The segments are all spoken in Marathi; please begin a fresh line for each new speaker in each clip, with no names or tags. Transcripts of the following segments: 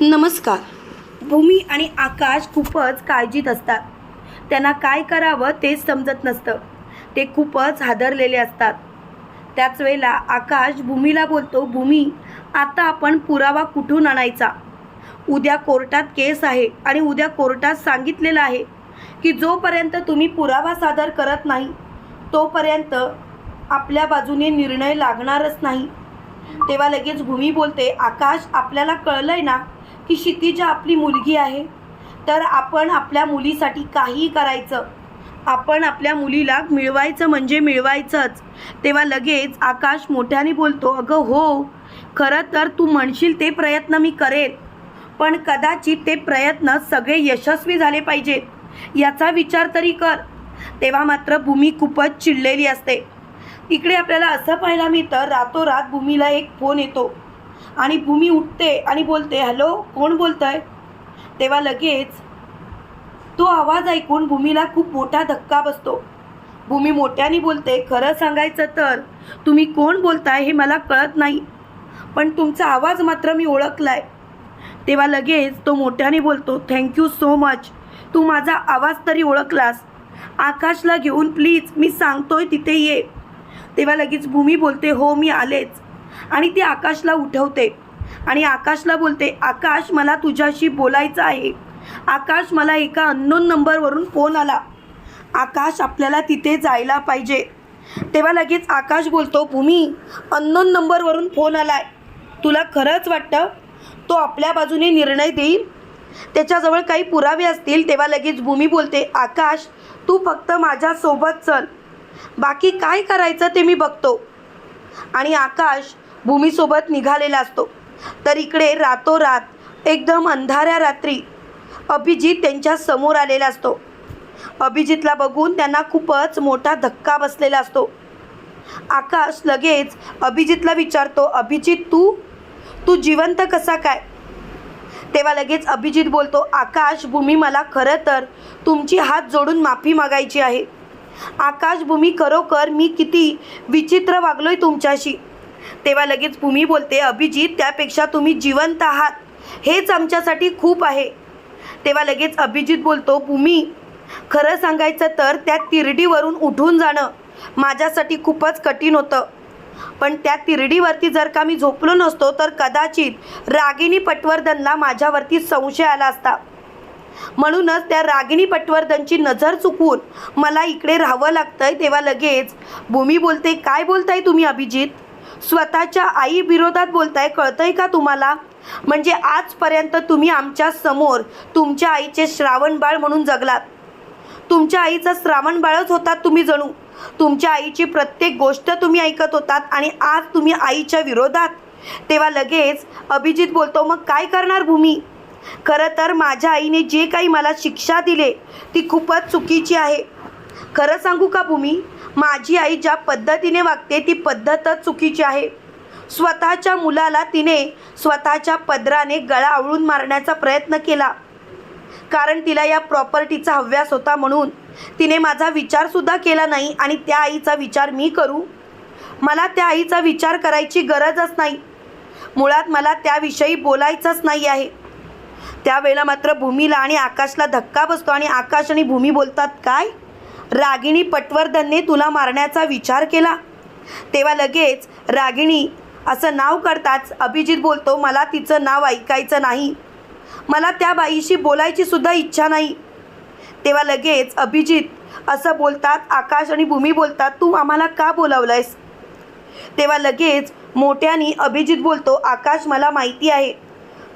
नमस्कार. भूमी आणि आकाश खूपच काळजीत असतात. त्यांना काय करावं तेच समजत नसतं. ते खूपच हादरलेले असतात. त्याच वेळेला आकाश भूमीला बोलतो भूमी आता आपण पुरावा कुठून आणायचा? उद्या कोर्टात केस आहे आणि उद्या कोर्टात सांगितलेलं आहे की जोपर्यंत तुम्ही पुरावा सादर करत नाही तोपर्यंत आपल्या बाजूने निर्णय लागणारच नाही. तेव्हा लगेच भूमी बोलते आकाश आपल्याला कळलं आहे ना की क्षितिजा आपली मुलगी आहे तर आपण आपल्या मुलीसाठी काहीही करायचं. आपण आपल्या मुलीला मिळवायचं म्हणजे मिळवायचंच. तेव्हा लगेच आकाश मोठ्याने बोलतो अगं हो खरं तर तू म्हणशील ते प्रयत्न मी करेल पण कदाचित ते प्रयत्न सगळे यशस्वी झाले पाहिजेत याचा विचार तरी कर. तेव्हा मात्र भूमी खूपच चिडलेली असते. इकडे आपल्याला असं पाहायला मिळतं रातोरात भूमीला एक फोन येतो. आणि भूमी उठते आणि बोलते हॅलो कोण बोलतंय? तेव्हा लगेच तो आवाज ऐकून भूमीला खूप मोठा धक्का बसतो. भूमी मोठ्याने बोलते खरं सांगायचं तर तुम्ही कोण बोलताय हे मला कळत नाही पण तुमचा आवाज मात्र मी ओळखलाय. तेव्हा लगेच तो मोठ्याने बोलतो थँक्यू सो मच तू माझा आवाज तरी ओळखलास. आकाशला घेऊन प्लीज मी सांगतोय तिथे ये. तेव्हा लगेच भूमी बोलते हो मी आलेच. आणि ती आकाशला उठवते. आणि आकाशला बोलते आकाश मला तुझ्याशी बोलायचं आहे. आकाश मला एका अननोन नंबरवरून फोन आला. आकाश आपल्याला तिथे जायला पाहिजे. तेव्हा लगेच आकाश बोलतो भूमी अननोन नंबरवरून फोन आलाय. तुला खरंच वाटतं? तो आपल्या बाजूने निर्णय देईल? त्याच्याजवळ काही पुरावे असतील? तेव्हा लगेच भूमी बोलते आकाश तू फक्त माझ्यासोबत चल. बाकी काय करायचं ते मी बघतो. आणि आकाश भूमीसोबत निघालेला असतो. तर इकडे रातोरात एकदम अंधाऱ्या रात्री अभिजित त्यांच्यासमोर आलेला असतो. अभिजितला बघून त्यांना खूपच मोठा धक्का बसलेला असतो. आकाश लगेच अभिजितला विचारतो अभिजित तू? तू जिवंत कसा काय? तेव्हा लगेच अभिजित बोलतो आकाश भूमी मला खरं तर तुमची हात जोडून माफी मागायची आहे. आकाश भूमी खरोखर मी किती विचित्र वागलोय तुमच्याशी. तेव्हा लगेच भूमी बोलते अभिजित त्यापेक्षा तुम्ही जिवंत आहात. हेच आमच्यासाठी खूप आहे. तेव्हा लगेच अभिजित बोलतो भूमी खरं सांगायचं तर त्या तिरडीवरून उठून जाणं माझ्यासाठी खूपच कठीण होतं. पण त्या तिरडीवरती जर का मी झोपलो नसतो तर कदाचित रागिणी पटवर्धनला माझ्यावरती संशय आला असता. म्हणूनच त्या रागिणी पटवर्धनची नजर चुकून मला इकडे राहावं लागतंय. तेव्हा लगेच भूमी बोलते काय बोलताय तुम्ही अभिजित? स्वतःच्या आई विरोधात बोलताय कळतंय का तुम्हाला? म्हणजे आजपर्यंत तुम्ही आमच्यासमोर तुमच्या आईचे श्रावण बाळ म्हणून जगलात. तुमच्या आईचा श्रावण बाळच होतात तुम्ही जणू. तुमच्या आईची प्रत्येक गोष्ट तुम्ही ऐकत होतात आणि आज तुम्ही आईच्या विरोधात. तेव्हा लगेच अभिजित बोलतो मग काय करणार भूमी? खरं तर माझ्या आईने जे काही मला शिक्षा दिले ती खूपच चुकीची आहे. खरं सांगू का भूमी? माझी आई ज्या पद्धतीने वागते ती पद्धतच चुकीची आहे. स्वतःच्या मुलाला तिने स्वतःच्या पदराने गळा आवळून मारण्याचा प्रयत्न केला. कारण तिला या प्रॉपर्टीचा हव्यास होता म्हणून तिने माझा विचारसुद्धा केला नाही आणि त्या आईचा विचार मी करू? मला त्या आईचा विचार करायची गरजच नाही. मुळात मला त्याविषयी बोलायचंच नाही आहे. त्यावेळेला मात्र भूमीला आणि आकाशला धक्का बसतो आणि आकाश आणि भूमी बोलतात काय? रागिणी पटवर्धनने तुला मारण्याचा विचार केला. तेव्हा लगेच रागिणी असं नाव करताच अभिजित बोलतो मला तिचं नाव ऐकायचं नाही. मला त्या बाईशी बोलायची सुद्धा इच्छा नाही. तेव्हा लगेच अभिजित असं बोलतात आकाश आणि भूमी बोलतात तू आम्हाला का बोलावलंयस? तेव्हा लगेच मोठ्यानी अभिजित बोलतो आकाश मला माहिती आहे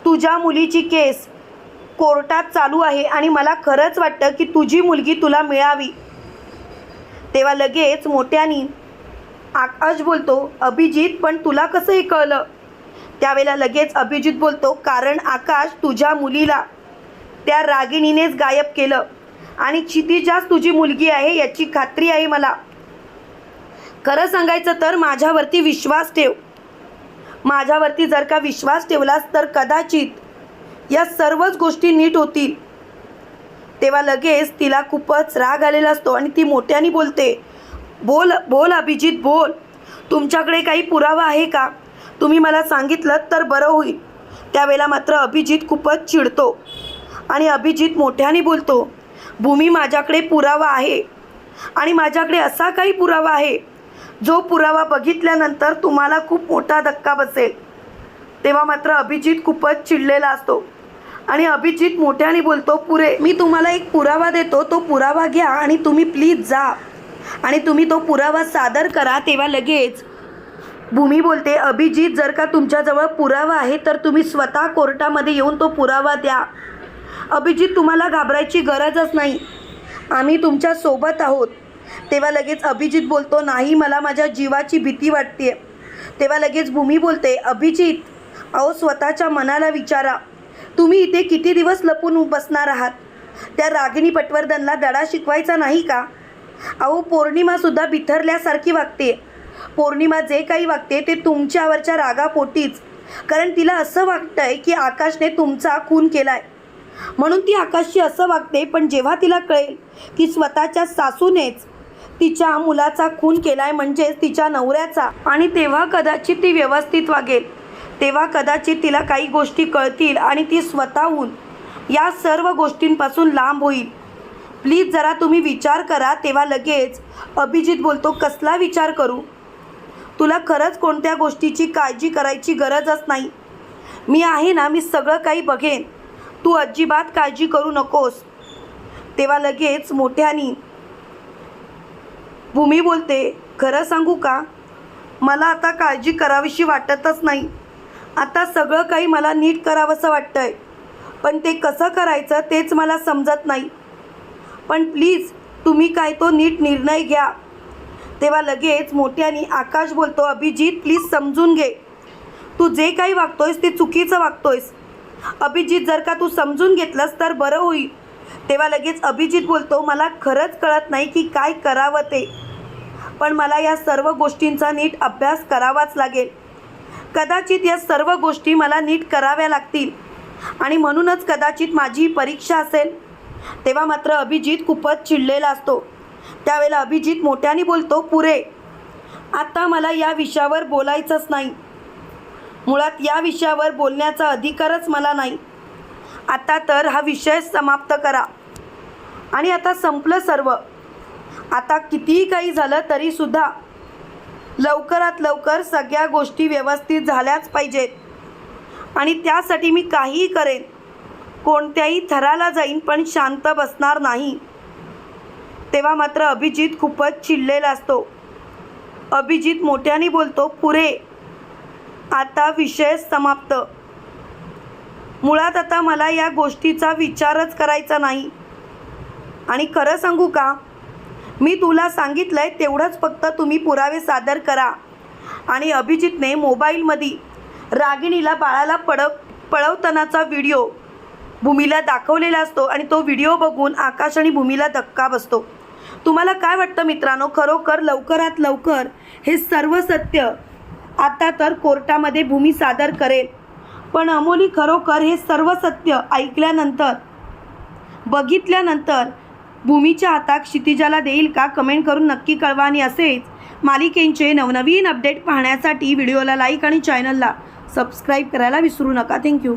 तुझ्या मुलीची केस कोर्टात चालू आहे आणि मला खरंच वाटतं की तुझी मुलगी तुला मिळावी. तेव्हा लगेच मोठ्यानी आकाश बोलतो अभिजित पण तुला कसं हे कळलं? त्यावेळेला लगेच अभिजित बोलतो कारण आकाश तुझ्या मुलीला त्या रागिणीनेच गायब केलं आणि क्षितिजाच तुझी मुलगी आहे याची खात्री आहे मला. खरं सांगायचं तर माझ्यावरती विश्वास ठेव. माझ्यावरती जर का विश्वास ठेवलास तर कदाचित या सर्वच गोष्टी नीट होतील. तेव्हा लगेच तिला खूपच राग आलेला असतो आणि ती मोठ्याने बोलते बोल बोल अभिजित बोल. तुमच्याकडे काही पुरावा आहे का? तुम्ही मला सांगितलं तर बरं होईल. त्यावेळेला मात्र अभिजित खूपच चिडतो आणि अभिजित मोठ्याने बोलतो भूमी माझ्याकडे पुरावा आहे आणि माझ्याकडे असा काही पुरावा आहे जो पुरावा बघितल्यानंतर तुम्हाला खूप मोठा धक्का बसेल. तेव्हा मात्र अभिजित खूपच चिडलेला असतो. आणि अभिजित मोठ्याने बोलतो पुरे मी तुम्हाला एक पुरावा देतो. तो पुरावा घ्या आणि तुम्ही प्लीज जा. आणि तुम्ही तो पुरावा सादर करा तेव्हा लगेच. भूमी बोलते अभिजित जर का तुमच्याजवळ पुरावा आहे तर तुम्ही स्वतः कोर्टामध्ये येऊन तो पुरावा द्या. अभिजित तुम्हाला घाबरायची गरजच नाही. आम्ही तुमच्यासोबत आहोत. तेव्हा लगेच अभिजित बोलतो नाही मला माझ्या जीवाची भीती वाटते तेव्हा लगेच भूमी बोलते अभिजित अहो स्वतःच्या मनाला विचारा. तुम्ही इथे किती दिवस लपून बसणार आहात? त्या रागिणी पटवर्धनला दडा शिकवायचा नाही का? अहो पौर्णिमासुद्धा बिथरल्यासारखी वागते. पौर्णिमा जे काही वागते ते तुमच्यावरच्या रागापोटीच. कारण तिला असं वाटतंय की आकाशने तुमचा खून केलाय. म्हणून ती आकाशशी असं वागते पण जेव्हा तिला कळेल की स्वतःच्या सासूनेच तिच्या मुलाचा खून केलाय म्हणजेच तिच्या नवऱ्याचा आणि तेव्हा कदाचित ती व्यवस्थित वागेल. तेव्हा कदाचित तिला काही गोष्टी कळतील आणि ती स्वतःहून या सर्व गोष्टींपासून लांब होईल. प्लीज जरा तुम्ही विचार करा तेव्हा लगेच अभिजित बोलतो कसला विचार करू? तुला खरंच कोणत्या गोष्टीची काळजी करायची गरजच नाही. मी आहे ना मी सगळं काही बघेन. तू अजिबात काळजी करू नकोस. तेव्हा लगेच मोठ्यानी भूमी बोलते खरं सांगू का? मला आता काळजी करावीशी वाटतच नाही. आता सगळं काही मला नीट करावंसं वाटतं आहे पण ते कसं करायचं तेच मला समजत नाही. पण प्लीज तुम्ही काय तो नीट निर्णय घ्या. तेव्हा लगेच मोठ्याने आकाश बोलतो अभिजित प्लीज समजून घे. तू जे काही वागतोयस ते चुकीचं वागतोयस. अभिजित जर का तू समजून घेतलंस तर बरं होईल. तेव्हा लगेच अभिजित बोलतो मला खरंच कळत नाही की काय करावं ते. पण मला या सर्व गोष्टींचा नीट अभ्यास करावाच लागेल. कदाचित या सर्व गोष्टी मला नीट कराव्या लागतील. आणि म्हणूनच कदाचित माझी परीक्षा असेल. तेव्हा मात्र अभिजित खूपच चिडलेला असतो. त्यावेळेला अभिजित मोठ्याने बोलतो पुरे आता मला या विषयावर बोलायचंच नाही. मुळात या विषयावर बोलण्याचा अधिकारच मला नाही. आता तर हा विषय समाप्त करा. आणि आता संपलं सर्व. आता कितीही काही झालं तरीसुद्धा लवकरात लवकर सगळ्या गोष्टी व्यवस्थित झाल्याच पाहिजेत. आणि त्यासाठी मी काहीही करेन. कोणत्याही थराला जाईन पण शांत बसणार नाही. तेव्हा मात्र अभिजित खूपच चिडलेला असतो. अभिजित मोठ्याने बोलतो पुरे आता विषय समाप्त. मुळात आता मला या गोष्टीचा विचारच करायचा नाही. आणि खरं सांगू का मी तुला सांगितलंय तेवढंच फक्त तुम्ही पुरावे सादर करा. आणि अभिजितने मोबाईलमध्ये रागिणीला बाळाला पडव पळवतानाचा व्हिडिओ भूमीला दाखवलेला असतो आणि तो व्हिडिओ बघून आकाश आणि भूमीला धक्का बसतो. तुम्हाला काय वाटतं मित्रांनो? खरोखर लवकरात लवकर हे सर्व सत्य आता तर कोर्टामध्ये भूमी सादर करेल. पण अमोली खरोखर हे सर्व सत्य ऐकल्यानंतर बघितल्यानंतर भूमीच्या आता क्षितिजाला देईल का कमेंट करून नक्की कळवा आणि असेच मालिकेंचे नवनवीन अपडेट पाहण्यासाठी व्हिडिओला लाईक आणि चॅनलला सबस्क्राईब करायला विसरू नका. थँक्यू.